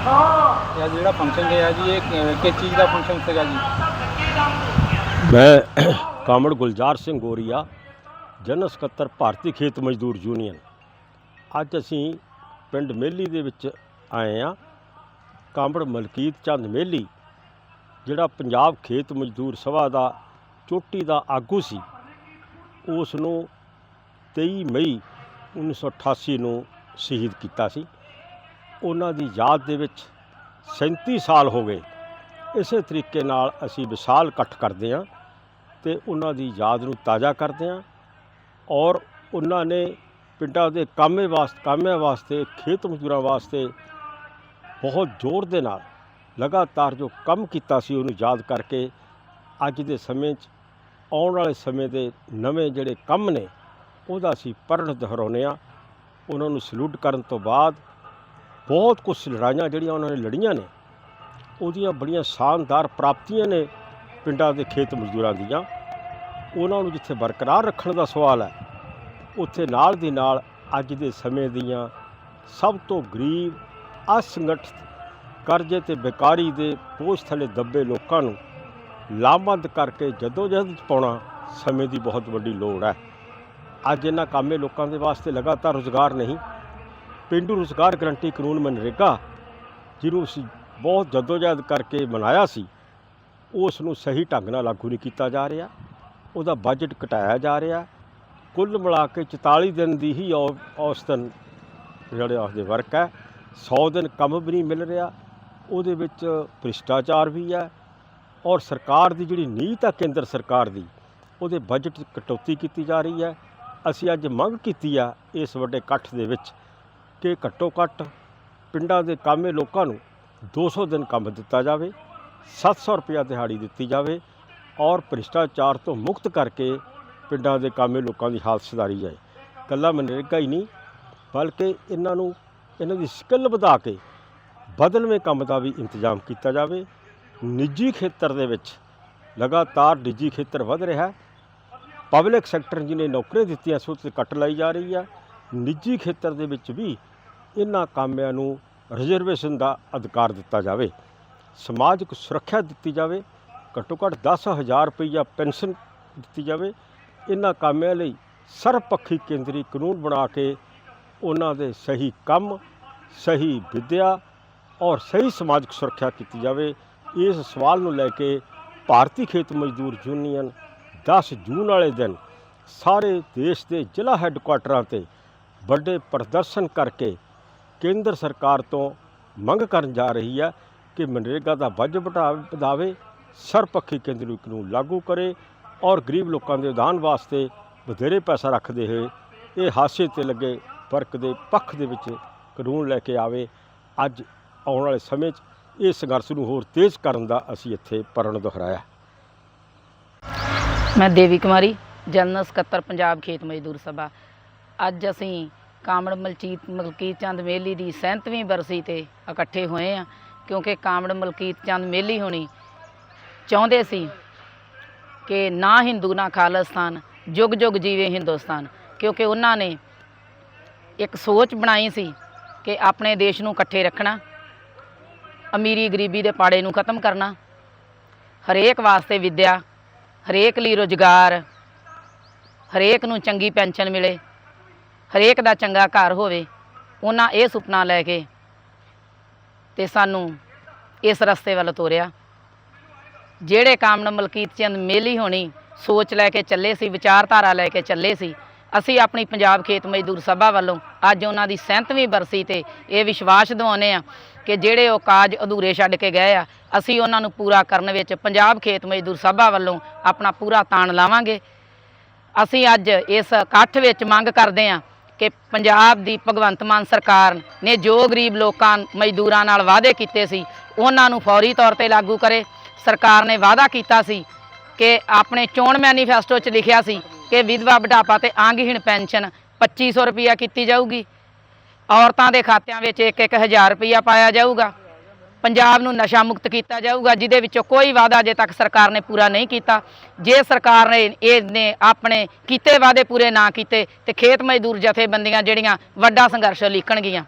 ਇਹ ਜਿਹੜਾ ਫੰਕਸ਼ਨ ਹੈ ਜੀ, ਇਹ ਕਿਸ ਚੀਜ਼ ਦਾ ਫੰਕਸ਼ਨ ਸੀਗਾ ਜੀ? ਮੈਂ ਕਾਮੜ ਗੁਲਜ਼ਾਰ ਸਿੰਘ ਗੋਰੀਆ ਜਨਰਲ ਸਕੱਤਰ ਭਾਰਤੀ ਖੇਤ ਮਜ਼ਦੂਰ ਯੂਨੀਅਨ। ਅੱਜ ਅਸੀਂ ਪਿੰਡ ਮੇਲੀ ਦੇ ਵਿੱਚ ਆਏ ਆ ਕਾਮੜ ਮਲਕੀਤ ਚੰਦ ਮੇਲੀ, ਜਿਹੜਾ ਪੰਜਾਬ ਖੇਤ ਮਜ਼ਦੂਰ ਸਭਾ ਦਾ ਚੋਟੀ ਦਾ ਆਗੂ ਸੀ ਉਸ ਨੂੰ 23 ਮਈ 1988 ਨੂੰ ਸ਼ਹੀਦ ਕੀਤਾ ਸੀ। ਉਹਨਾਂ ਦੀ ਯਾਦ ਦੇ ਵਿੱਚ 37 ਸਾਲ ਹੋ ਗਏ। ਇਸੇ ਤਰੀਕੇ ਨਾਲ ਅਸੀਂ ਵਿਸ਼ਾਲ ਇਕੱਠ ਕਰਦੇ ਹਾਂ ਤੇ ਉਹਨਾਂ ਦੀ ਯਾਦ ਨੂੰ ਤਾਜ਼ਾ ਕਰਦੇ ਹਾਂ ਔਰ ਉਹਨਾਂ ਨੇ ਪਿੰਡਾਂ ਦੇ ਕਾਮੇ ਵਾਸਤੇ ਕਾਮਿਆਂ ਵਾਸਤੇ, ਖੇਤ ਮਜ਼ਦੂਰਾਂ ਵਾਸਤੇ ਬਹੁਤ ਜ਼ੋਰ ਦੇ ਨਾਲ ਲਗਾਤਾਰ ਜੋ ਕੰਮ ਕੀਤਾ ਸੀ ਉਹਨੂੰ ਯਾਦ ਕਰਕੇ ਅੱਜ ਦੇ ਸਮੇਂ 'ਚ ਆਉਣ ਵਾਲੇ ਸਮੇਂ ਦੇ ਨਵੇਂ ਜਿਹੜੇ ਕੰਮ ਨੇ ਉਹਦਾ ਅਸੀਂ ਪੜ੍ਹਨ ਦੁਹਰਾਉਂਦੇ ਹਾਂ। ਉਹਨਾਂ ਨੂੰ ਸਲੂਟ ਕਰਨ ਤੋਂ ਬਾਅਦ ਬਹੁਤ ਕੁਝ ਲੜਾਈਆਂ ਜਿਹੜੀਆਂ ਉਹਨਾਂ ਨੇ ਲੜੀਆਂ ਨੇ, ਉਹਦੀਆਂ ਬੜੀਆਂ ਸ਼ਾਨਦਾਰ ਪ੍ਰਾਪਤੀਆਂ ਨੇ ਪਿੰਡਾਂ ਦੇ ਖੇਤ ਮਜ਼ਦੂਰਾਂ ਦੀਆਂ। ਉਹਨਾਂ ਨੂੰ ਜਿੱਥੇ ਬਰਕਰਾਰ ਰੱਖਣ ਦਾ ਸਵਾਲ ਹੈ, ਉੱਥੇ ਨਾਲ ਦੀ ਨਾਲ ਅੱਜ ਦੇ ਸਮੇਂ ਦੀਆਂ ਸਭ ਤੋਂ ਗਰੀਬ, ਅਸੰਗਠਿਤ ਕਰਜ਼ੇ ਤੇ ਬੇਕਾਰੀ ਦੇ ਬੋਝ ਥੱਲੇ ਦੱਬੇ ਲੋਕਾਂ ਨੂੰ ਲਾਮਬੰਦ ਕਰਕੇ ਜਦੋਜਹਿਦ 'ਚ ਪਾਉਣਾ ਸਮੇਂ ਦੀ ਬਹੁਤ ਵੱਡੀ ਲੋੜ ਹੈ। ਅੱਜ ਇਹਨਾਂ ਕਾਮੇ ਲੋਕਾਂ ਦੇ ਵਾਸਤੇ ਲਗਾਤਾਰ ਰੁਜ਼ਗਾਰ ਨਹੀਂ ਪਿੰਡੂ ਰੁਜ਼ਗਾਰ ਗਰੰਟੀ ਕਾਨੂੰਨ ਮਨਰੇਗਾ, ਜਿਹਨੂੰ ਅਸੀਂ ਬਹੁਤ ਜਦੋਜਹਿਦ ਕਰਕੇ ਬਣਾਇਆ ਸੀ ਉਸ ਨੂੰ ਸਹੀ ਢੰਗ ਨਾਲ ਲਾਗੂ ਨਹੀਂ ਕੀਤਾ ਜਾ ਰਿਹਾ, ਉਹਦਾ ਬਜਟ ਘਟਾਇਆ ਜਾ ਰਿਹਾ, ਕੁੱਲ ਮਿਲਾ ਕੇ 44 ਦਿਨ ਦੀ ਹੀ ਔ- ਔਸਤਨ ਜਿਹੜੇ ਉਸਦੇ ਵਰਕ ਹੈ 100 ਦਿਨ ਕੰਮ ਵੀ ਨਹੀਂ ਮਿਲ ਰਿਹਾ, ਉਹਦੇ ਵਿੱਚ ਭ੍ਰਿਸ਼ਟਾਚਾਰ ਵੀ ਹੈ, ਔਰ ਸਰਕਾਰ ਦੀ ਜਿਹੜੀ ਨੀਤ ਹੈ ਕੇਂਦਰ ਸਰਕਾਰ ਦੀ, ਉਹਦੇ ਬਜਟ 'ਚ ਕਟੌਤੀ ਕੀਤੀ ਜਾ ਰਹੀ ਹੈ, ਅਸੀਂ ਅੱਜ ਮੰਗ ਕੀਤੀ ਆ ਇਸ ਵੱਡੇ ਇਕੱਠ ਦੇ ਵਿੱਚ ਕਿ ਘੱਟੋ ਘੱਟ ਪਿੰਡਾਂ ਦੇ ਕਾਮੇ ਲੋਕਾਂ ਨੂੰ 200 ਦਿਨ ਕੰਮ ਦਿੱਤਾ ਜਾਵੇ 700 ਰੁਪਇਆ ਦਿਹਾੜੀ ਦਿੱਤੀ ਜਾਵੇ ਔਰ ਭ੍ਰਿਸ਼ਟਾਚਾਰ ਤੋਂ ਮੁਕਤ ਕਰਕੇ ਪਿੰਡਾਂ ਦੇ ਕਾਮੇ ਲੋਕਾਂ ਦੀ ਹਾਲਤ ਸੁਧਾਰੀ ਜਾਏ। ਕੱਲਾ ਮਨਰੇਗਾ ਹੀ ਨਹੀਂ, ਬਲਕਿ ਇਹਨਾਂ ਨੂੰ, ਇਹਨਾਂ ਦੀ ਸਕਿੱਲ ਵਧਾ ਕੇ ਬਦਲਵੇਂ ਕੰਮ ਦਾ ਵੀ ਇੰਤਜ਼ਾਮ ਕੀਤਾ ਜਾਵੇ। ਨਿੱਜੀ ਖੇਤਰ ਦੇ ਵਿੱਚ ਲਗਾਤਾਰ ਨਿੱਜੀ ਖੇਤਰ ਵਧ ਰਿਹਾ ਹੈ। ਪਬਲਿਕ ਸੈਕਟਰ ਜਿਹਨੇ ਨੌਕਰੀਆਂ ਦਿੱਤੀਆਂ ਸੋ ਤੇ ਕੱਟ ਲਾਈ ਜਾ ਰਹੀ ਹੈ ਨਿੱਜੀ ਖੇਤਰ ਦੇ ਵਿੱਚ ਵੀ ਇਹਨਾਂ ਕਾਮਿਆਂ ਨੂੰ ਰਿਜ਼ਰਵੇਸ਼ਨ ਦਾ ਅਧਿਕਾਰ ਦਿੱਤਾ ਜਾਵੇ। ਸਮਾਜਿਕ ਸੁਰੱਖਿਆ ਦਿੱਤੀ ਜਾਵੇ। ਘੱਟੋ ਘੱਟ 10000 ਰੁਪਈਆ ਪੈਨਸ਼ਨ ਦਿੱਤੀ ਜਾਵੇ। ਇਹਨਾਂ ਕਾਮਿਆਂ ਲਈ ਸਰਵਪੱਖੀ ਕੇਂਦਰੀ ਕਾਨੂੰਨ ਬਣਾ ਕੇ ਉਹਨਾਂ ਦੇ ਸਹੀ ਕੰਮ, ਸਹੀ ਵਿਦਿਆ ਔਰ ਸਹੀ ਸਮਾਜਿਕ ਸੁਰੱਖਿਆ ਕੀਤੀ ਜਾਵੇ। ਇਸ ਸਵਾਲ ਨੂੰ ਲੈ ਕੇ ਭਾਰਤੀ ਖੇਤ ਮਜ਼ਦੂਰ ਯੂਨੀਅਨ 10 ਜੂਨ ਵਾਲੇ ਦਿਨ ਸਾਰੇ ਦੇਸ਼ ਦੇ ਜ਼ਿਲ੍ਹਾ ਹੈੱਡਕੁਆਟਰਾਂ ਤੇ ਵੱਡੇ ਪ੍ਰਦਰਸ਼ਨ ਕਰਕੇ ਕੇਂਦਰ ਸਰਕਾਰ ਤੋਂ ਮੰਗ ਕਰਨ ਜਾ ਰਹੀ ਹੈ ਕਿ ਮਨਰੇਗਾ ਦਾ ਵੱਜ ਵਧਾ- ਵਧਾਵੇ ਸਰਪੱਖੀ ਕੇਂਦਰੀ ਕਾਨੂੰਨ ਲਾਗੂ ਕਰੇ ਔਰ ਗਰੀਬ ਲੋਕਾਂ ਦੇ ਉਦਾਨ ਵਾਸਤੇ ਵਧੇਰੇ ਪੈਸਾ ਰੱਖਦੇ ਹੋਏ ਇਹ ਹਾਸੇ ਤੇ ਲੱਗੇ ਵਰਕ ਦੇ ਪੱਖ ਦੇ ਵਿੱਚ ਕਾਨੂੰਨ ਲੈ ਕੇ ਆਵੇ। ਅੱਜ ਆਉਣ ਵਾਲੇ ਸਮੇਂ 'ਚ ਇਹ ਸੰਘਰਸ਼ ਨੂੰ ਹੋਰ ਤੇਜ਼ ਕਰਨ ਦਾ ਅਸੀਂ ਇੱਥੇ ਪਰਨ ਦੁਹਰਾਇਆ। ਮੈਂ ਦੇਵੀ ਕੁਮਾਰੀ, ਜਨਰਲ ਸਕੱਤਰ, ਪੰਜਾਬ ਖੇਤ ਮਜ਼ਦੂਰ ਸਭਾ। ਅੱਜ ਅਸੀਂ ਕਾਮੜ ਮਲਚੀਤ ਮਲਕੀਤ ਚੰਦ ਮੇਲੀ ਦੀ 37ਵੀਂ ਬਰਸੀ ਤੇ ਇਕੱਠੇ ਹੋਏ ਆ, ਕਿਉਂਕਿ ਕਾਮੜ ਮਲਕੀਤ ਚੰਦ ਮੇਲੀ ਹੋਣੀ ਚਾਹੁੰਦੇ ਸੀ ਕਿ ਨਾ ਹਿੰਦੂ, ਨਾ ਖਾਲਿਸਤਾਨ, ਜੁਗ ਜੁਗ ਜੀਵੇ ਹਿੰਦੁਸਤਾਨ, ਕਿਉਂਕਿ ਉਹਨਾਂ ਨੇ ਇੱਕ ਸੋਚ ਬਣਾਈ ਸੀ ਕਿ ਆਪਣੇ ਦੇਸ਼ ਨੂੰ ਇਕੱਠੇ ਰੱਖਣਾ, ਅਮੀਰੀ ਗਰੀਬੀ ਦੇ ਪਾੜੇ ਨੂੰ ਖਤਮ ਕਰਨਾ, ਹਰੇਕ ਵਾਸਤੇ ਵਿੱਦਿਆ, ਹਰੇਕ ਲਈ ਰੁਜ਼ਗਾਰ, ਹਰੇਕ ਨੂੰ ਚੰਗੀ ਪੈਨਸ਼ਨ ਮਿਲੇ ਹਰੇਕ ਦਾ ਚੰਗਾ ਘਰ ਹੋਵੇ, ਉਹਨਾਂ ਇਹ ਸੁਪਨਾ ਲੈ ਕੇ ਤੇ ਸਾਨੂੰ ਇਸ ਰਸਤੇ ਵੱਲ ਤੋਰਿਆ। ਜਿਹੜੇ ਕਾਮਨ ਮਲਕੀਤ ਚੰਦ ਮੇਲੀ ਹੋਣੀ ਸੋਚ ਲੈ ਕੇ ਚੱਲੇ ਸੀ, ਵਿਚਾਰਧਾਰਾ ਲੈ ਕੇ ਚੱਲੇ ਸੀ, ਅਸੀਂ ਆਪਣੀ ਪੰਜਾਬ ਖੇਤ ਮਜ਼ਦੂਰ ਸਭਾ ਵੱਲੋਂ ਅੱਜ ਉਹਨਾਂ ਦੀ 37ਵੀਂ ਬਰਸੀ ਤੇ ਇਹ ਵਿਸ਼ਵਾਸ ਦਿਵਾਉਂਦੇ ਆ ਕਿ ਜਿਹੜੇ ਉਹ ਕਾਜ ਅਧੂਰੇ ਛੱਡ ਕੇ ਗਏ ਆ, ਅਸੀਂ ਉਹਨਾਂ ਨੂੰ ਪੂਰਾ ਕਰਨ ਵਿੱਚ ਪੰਜਾਬ ਖੇਤ ਮਜ਼ਦੂਰ ਸਭਾ ਵੱਲੋਂ ਆਪਣਾ ਪੂਰਾ ਤਾਣ ਲਾਵਾਂਗੇ। ਅਸੀਂ ਅੱਜ ਇਸ ਇਕੱਠ ਵਿੱਚ ਮੰਗ ਕਰਦੇ ਹਾਂ ਕਿ ਪੰਜਾਬ ਦੀ ਭਗਵੰਤ ਮਾਨ ਸਰਕਾਰ ਨੇ ਜੋ ਗਰੀਬ ਲੋਕਾਂ, ਮਜ਼ਦੂਰਾਂ ਨਾਲ ਵਾਅਦੇ ਕੀਤੇ ਸੀ, ਉਹਨਾਂ ਨੂੰ ਫੌਰੀ ਤੌਰ ਤੇ ਲਾਗੂ ਕਰੇ। ਸਰਕਾਰ ਨੇ ਵਾਅਦਾ ਕੀਤਾ ਸੀ ਕਿ ਆਪਣੇ ਚੋਣ ਮੈਨੀਫੈਸਟੋ 'ਚ ਲਿਖਿਆ ਸੀ ਕਿ ਵਿਧਵਾ ਬੁਢਾਪਾ ਤੇ ਆਂਗਹੀਣ ਪੈਨਸ਼ਨ 2500 ਰੁਪਿਆ ਕੀਤੀ ਜਾਊਗੀ। ਔਰਤਾਂ ਦੇ ਖਾਤਿਆਂ ਵਿੱਚ 1-1000 ਰੁਪਿਆ ਪਾਇਆ ਜਾਊਗਾ। ਪੰਜਾਬ ਨੂੰ ਨਸ਼ਾ ਮੁਕਤ ਕੀਤਾ ਜਾਊਗਾ, ਜਿਹਦੇ ਵਿੱਚੋਂ ਕੋਈ ਵਾਅਦਾ ਅਜੇ ਤੱਕ ਸਰਕਾਰ ਨੇ ਪੂਰਾ ਨਹੀਂ ਕੀਤਾ। ਜੇ ਸਰਕਾਰ ਨੇ ਇਹਨੇ ਆਪਣੇ ਕੀਤੇ ਵਾਅਦੇ ਪੂਰੇ ਨਾ ਕੀਤੇ ਤੇ ਖੇਤ ਮਜ਼ਦੂਰ ਜਥੇਬੰਦੀਆਂ ਜਿਹੜੀਆਂ ਵੱਡਾ ਸੰਘਰਸ਼ ਉਲੀਕਣਗੀਆਂ।